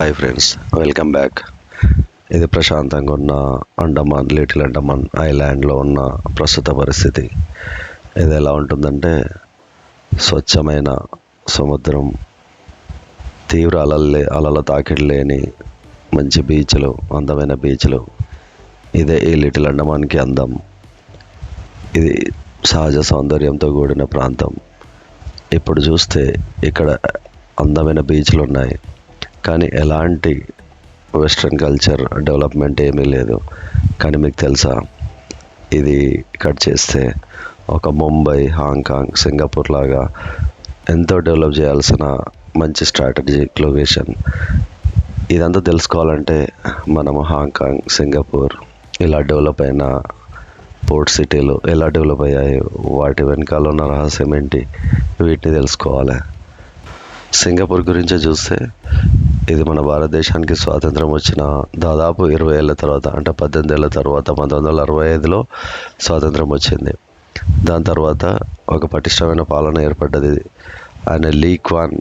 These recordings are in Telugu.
హాయ్ ఫ్రెండ్స్ వెల్కమ్ బ్యాక్ ఇది ప్రశాంతంగా ఉన్న అండమాన్ లిటిల్ అండమాన్ ఐలాండ్లో ఉన్న ప్రస్తుత పరిస్థితి. ఇది ఎలా ఉంటుందంటే స్వచ్ఛమైన సముద్రం తీవ్ర అలలే అలల తాకిడి లేని మంచి బీచ్లు అందమైన బీచ్లు. ఇదే ఈ లిటిల్ అండమాన్కి అందం. ఇది సహజ సౌందర్యంతో కూడిన ప్రాంతం. ఇప్పుడు చూస్తే ఇక్కడ అందమైన బీచ్లు ఉన్నాయి. కానీ ఎలాంటి వెస్ట్రన్ కల్చర్ డెవలప్మెంట్ ఏమీ లేదు. కానీ మీకు తెలుసా ఇది కట్ చేస్తే ఒక ముంబై హాంకాంగ్ సింగపూర్ లాగా ఎంతో డెవలప్ చేయాల్సిన మంచి స్ట్రాటజిక్ లొకేషన్. ఇదంతా తెలుసుకోవాలంటే మనము హాంకాంగ్ సింగపూర్ ఇలా డెవలప్ అయిన పోర్ట్ సిటీలు ఎలా డెవలప్ అయ్యాయి వాటి వెనకాల ఉన్న రహస్యం ఏంటి వీటిని తెలుసుకోవాలి. సింగపూర్ గురించి చూస్తే ఇది మన భారతదేశానికి స్వాతంత్రం వచ్చిన దాదాపు ఇరవై ఏళ్ళ తర్వాత అంటే పద్దెనిమిది ఏళ్ళ తర్వాత పంతొమ్మిది వందల అరవై ఐదులో స్వాతంత్రం వచ్చింది. దాని తర్వాత ఒక పటిష్టమైన పాలన ఏర్పడ్డది. ఆయన లీ క్వాన్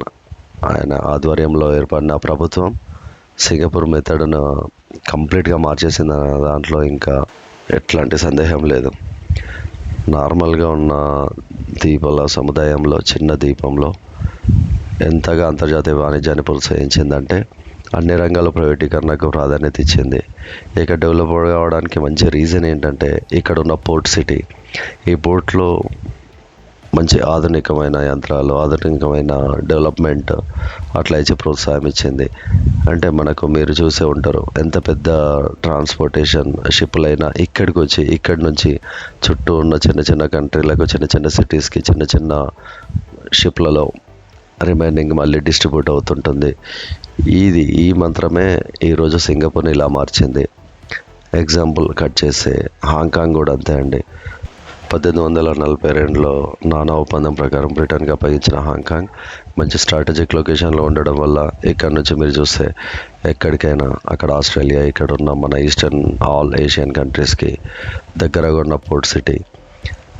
ఆయన ఆధ్వర్యంలో ఏర్పడిన ప్రభుత్వం సింగపూర్ మెథడ్ను కంప్లీట్గా మార్చేసింది అన్న దాంట్లో ఇంకా ఎట్లాంటి సందేహం లేదు. నార్మల్గా ఉన్న దీపాల సముదాయంలో చిన్న దీపంలో ఎంతగా అంతర్జాతీయ వాణిజ్యాన్ని ప్రోత్సహించిందంటే అన్ని రంగాల ప్రైవేటీకరణకు ప్రాధాన్యత ఇచ్చింది. ఇక డెవలప్ కావడానికి మంచి రీజన్ ఏంటంటే ఇక్కడ ఉన్న పోర్ట్ సిటీ. ఈ పోర్ట్లో మంచి ఆధునికమైన యంత్రాలు ఆధునికమైన డెవలప్మెంట్ అట్లా ఇచ్చి ప్రోత్సాహం ఇచ్చింది. అంటే మనకు మీరు చూసే ఉంటారు ఎంత పెద్ద ట్రాన్స్పోర్టేషన్ షిప్లైనా ఇక్కడికి వచ్చి ఇక్కడి నుంచి చుట్టూ ఉన్న చిన్న చిన్న కంట్రీలకు చిన్న చిన్న సిటీస్కి చిన్న చిన్న షిప్లలో రిమైనింగ్ మళ్ళీ డిస్ట్రిబ్యూట్ అవుతుంటుంది. ఇది ఈ మంత్రమే ఈరోజు సింగపూర్ని ఇలా మార్చింది. ఎగ్జాంపుల్ కట్ చేస్తే హాంకాంగ్ కూడా అంతే అండి. పద్దెనిమిది వందల నలభై రెండులో నానా ఒప్పందం ప్రకారం బ్రిటన్కి అప్పగించిన హాంకాంగ్ మంచి స్ట్రాటజిక్ లొకేషన్లో ఉండడం వల్ల ఇక్కడ నుంచి మీరు చూస్తే ఎక్కడికైనా అక్కడ ఆస్ట్రేలియా ఇక్కడ ఉన్న మన ఈస్టర్న్ ఆల్ ఏషియన్ కంట్రీస్కి దగ్గరగా ఉన్న పోర్ట్ సిటీ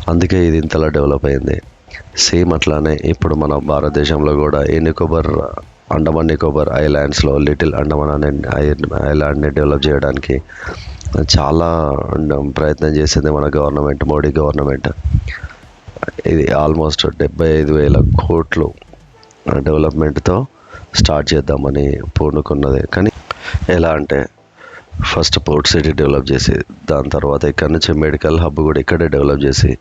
అందుకే ఇది ఇంతలా డెవలప్ అయింది. సేమ్ అట్లానే ఇప్పుడు మన భారతదేశంలో కూడా ఈ నికోబార్ అండమాన్ నికోబార్ ఐలాండ్స్లో లిటిల్ అండమాన్ అనే ఐలాండ్ని డెవలప్ చేయడానికి చాలా ప్రయత్నం చేసింది మన గవర్నమెంట్ మోడీ గవర్నమెంట్. ఇది ఆల్మోస్ట్ డెబ్బై ఐదు వేల కోట్లు డెవలప్మెంట్తో స్టార్ట్ చేద్దామని పూనుకున్నది. కానీ ఎలా అంటే ఫస్ట్ పోర్ట్ సిటీ డెవలప్ చేసి దాని తర్వాత ఇక్కడ నుంచి మెడికల్ హబ్ కూడా ఇక్కడే డెవలప్ చేసి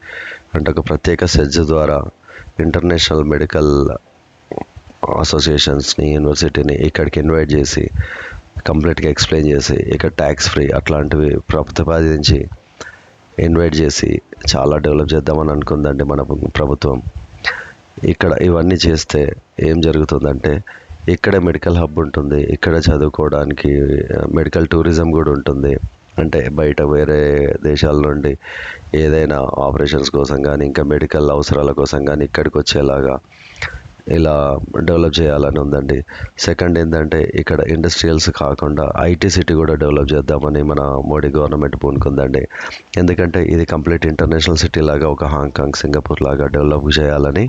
అంటే ఒక ప్రత్యేక సెజ్ ద్వారా ఇంటర్నేషనల్ మెడికల్ అసోసియేషన్స్ని యూనివర్సిటీని ఇక్కడికి ఇన్వైట్ చేసి కంప్లీట్గా ఎక్స్ప్లెయిన్ చేసి ఇక్కడ ట్యాక్స్ ఫ్రీ అట్లాంటివి ప్రతిపాదించి ఇన్వైట్ చేసి చాలా డెవలప్ చేద్దామని అనుకుందండి మన ప్రభుత్వం. ఇక్కడ ఇవన్నీ చేస్తే ఏం జరుగుతుందంటే ఇక్కడ మెడికల్ హబ్ ఉంటుంది ఇక్కడ చదువుకోవడానికి మెడికల్ టూరిజం కూడా ఉంటుంది. అంటే బయట వేరే దేశాల నుండి ఏదైనా ఆపరేషన్స్ కోసం కానీ ఇంకా మెడికల్ అవసరాల కోసం కానీ ఇక్కడికి వచ్చేలాగా ఇలా డెవలప్ చేయాలని ఉందండి. సెకండ్ ఏంటంటే ఇక్కడ ఇండస్ట్రియల్స్ కాకుండా ఐటీ సిటీ కూడా డెవలప్ చేద్దామని మన మోడీ గవర్నమెంట్ పూనుకుందండి. ఎందుకంటే ఇది కంప్లీట్ ఇంటర్నేషనల్ సిటీ లాగా ఒక హాంకాంగ్ సింగపూర్ లాగా డెవలప్ చేయాలని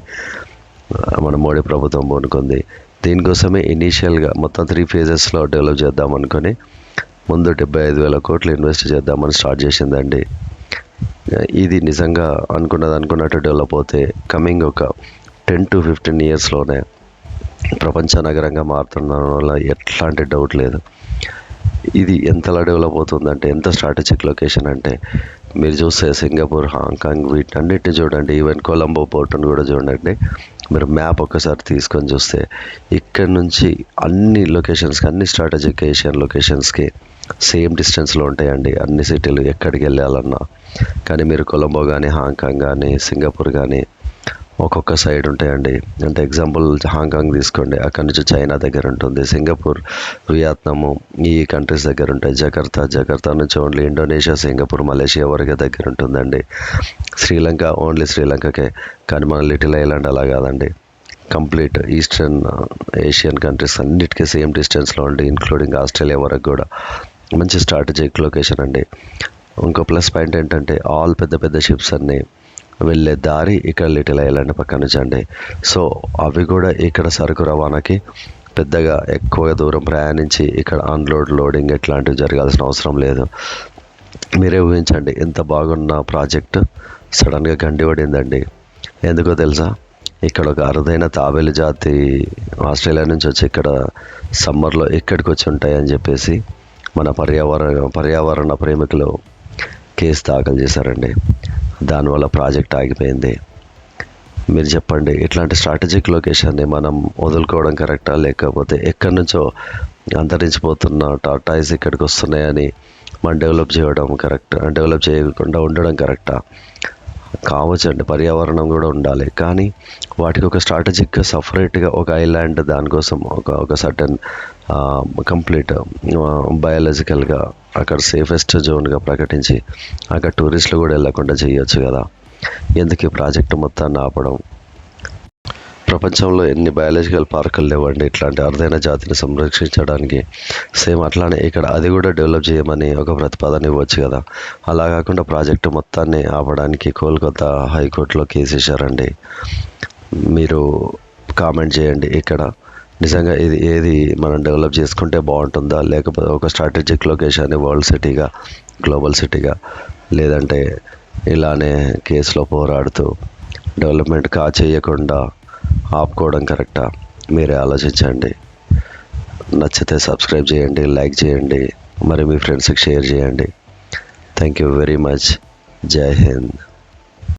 మన మోడీ ప్రభుత్వం పూనుకుంది. దీనికోసమే ఇనీషియల్గా మొత్తం త్రీ ఫేజెస్లో డెవలప్ చేద్దాం అనుకొని ముందు డెబ్బై ఐదు వేల కోట్లు ఇన్వెస్ట్ చేద్దామని స్టార్ట్ చేసిందండి. ఇది నిజంగా అనుకున్నది అనుకున్నట్టు డెవలప్ అవుతే కమింగ్ ఒక టెన్ టు ఫిఫ్టీన్ ఇయర్స్లోనే ప్రపంచ నగరంగా మారుతున్న వల్ల ఎట్లాంటి డౌట్ లేదు. ఇది ఎంతలా డెవలప్ అవుతుందంటే ఎంత స్ట్రాటజిక్ లొకేషన్ అంటే మీరు చూస్తే సింగపూర్ హాంకాంగ్ వీటన్నిటిని చూడండి. ఈవెన్ కొలంబో పోర్టును కూడా చూడండి. మీరు మ్యాప్ ఒక్కసారి తీసుకొని చూస్తే ఇక్కడ నుంచి అన్ని లొకేషన్స్కి అన్ని స్ట్రాటజిక్ ఏషియన్ లొకేషన్స్కి సేమ్ డిస్టెన్స్లో ఉంటాయండి. అన్ని సిటీలు ఎక్కడికి వెళ్ళాలన్నా. కానీ మీరు కొలంబో కానీ హాంకాంగ్ కానీ సింగపూర్ కానీ ఒక్కొక్క సైడ్ ఉంటాయండి. అంటే ఎగ్జాంపుల్ హాంకాంగ్ తీసుకోండి. అక్కడ నుంచి చైనా దగ్గర ఉంటుంది సింగపూర్ వియత్నాము ఈ కంట్రీస్ దగ్గర ఉంటాయి. జకర్తా జకర్తా నుంచి ఓన్లీ ఇండోనేషియా సింగపూర్ మలేషియా వరకే దగ్గర ఉంటుందండి. శ్రీలంక ఓన్లీ శ్రీలంకకే. కానీ మన లిటిల్ ఐలాండ్ అలా కాదండి. కంప్లీట్ ఈస్టర్న్ ఏషియన్ కంట్రీస్ అన్నిటికీ సేమ్ డిస్టెన్స్లో ఉండి ఇంక్లూడింగ్ ఆస్ట్రేలియా వరకు కూడా. మంచి స్ట్రాటజిక్ లొకేషన్ అండి. ఇంకో ప్లస్ పాయింట్ ఏంటంటే ఆల్ పెద్ద పెద్ద షిప్స్ అన్నీ వెళ్ళే దారి ఇక్కడ లిటిల్ ఐలాండ్ పక్క నుంచి సో అవి కూడా ఇక్కడ సరుకు రవాణాకి పెద్దగా ఎక్కువ దూరం ప్రయాణించి ఇక్కడ అన్లోడ్ లోడింగ్ ఇట్లాంటివి జరగాల్సిన అవసరం లేదు. మీరే ఊహించండి ఎంత బాగున్న ప్రాజెక్ట్ సడన్గా గండి పడిందండి ఎందుకో తెలుసా? ఇక్కడ ఒక అరుదైన తాబేలు జాతి ఆస్ట్రేలియా నుంచి వచ్చి ఇక్కడ సమ్మర్లో ఇక్కడికి వచ్చి ఉంటాయని చెప్పేసి మన పర్యావరణ పర్యావరణ ప్రేమికులు కేసు దాఖలు చేశారండి. దానివల్ల ప్రాజెక్ట్ ఆగిపోయింది. మీరు చెప్పండి ఇట్లాంటి స్ట్రాటజిక్ లొకేషన్ని మనం వదులుకోవడం కరెక్టా లేకపోతే ఎక్కడి నుంచో అంతరించిపోతున్న టాటాయిస్ ఇక్కడికి వస్తున్నాయని మనం డెవలప్ చేయడం కరెక్ట్ డెవలప్ చేయకుండా ఉండడం కరెక్టా కావచ్చండి పర్యావరణం కూడా ఉండాలి. కానీ వాటికి ఒక స్ట్రాటజిక్ సపరేట్గా ఒక ఐలాండ్ దానికోసం ఒక ఒక సర్టన్ కంప్లీట్ బయాలజికల్గా అక్కడ సేఫెస్ట్ జోన్గా ప్రకటించి అక్కడ టూరిస్టులు కూడా వెళ్ళకుండా చేయొచ్చు కదా. ఎందుకు ఈ ప్రాజెక్టు మొత్తాన్ని ఆపడం? ప్రపంచంలో ఎన్ని బయాలజికల్ పార్కులు లేవండి ఇట్లాంటి అరుదైన జాతిని సంరక్షించడానికి. సేమ్ అట్లానే ఇక్కడ అది కూడా డెవలప్ చేయమని ఒక ప్రతిపాదన ఇవ్వచ్చు కదా. అలా కాకుండా ప్రాజెక్టు మొత్తాన్ని ఆపడానికి కోల్కతా హైకోర్టులో కేసు వేశారండి. మీరు కామెంట్ చేయండి. ఇక్కడ నిజంగా ఇది ఏది మనం డెవలప్ చేసుకుంటే బాగుంటుందా? లేకపోతే ఒక స్ట్రాటజిక్ లొకేషన్ వరల్డ్ సిటీగా గ్లోబల్ సిటీగా లేదంటే ఇలానే కేసులో పోరాడుతూ డెవలప్మెంట్ కా చేయకుండా ఆపుకోవడం కరెక్టా? మీరే ఆలోచించండి. నచ్చితే సబ్స్క్రైబ్ చేయండి లైక్ చేయండి మరి మీ ఫ్రెండ్స్కి షేర్ చేయండి. Thank you very much. జై హింద్.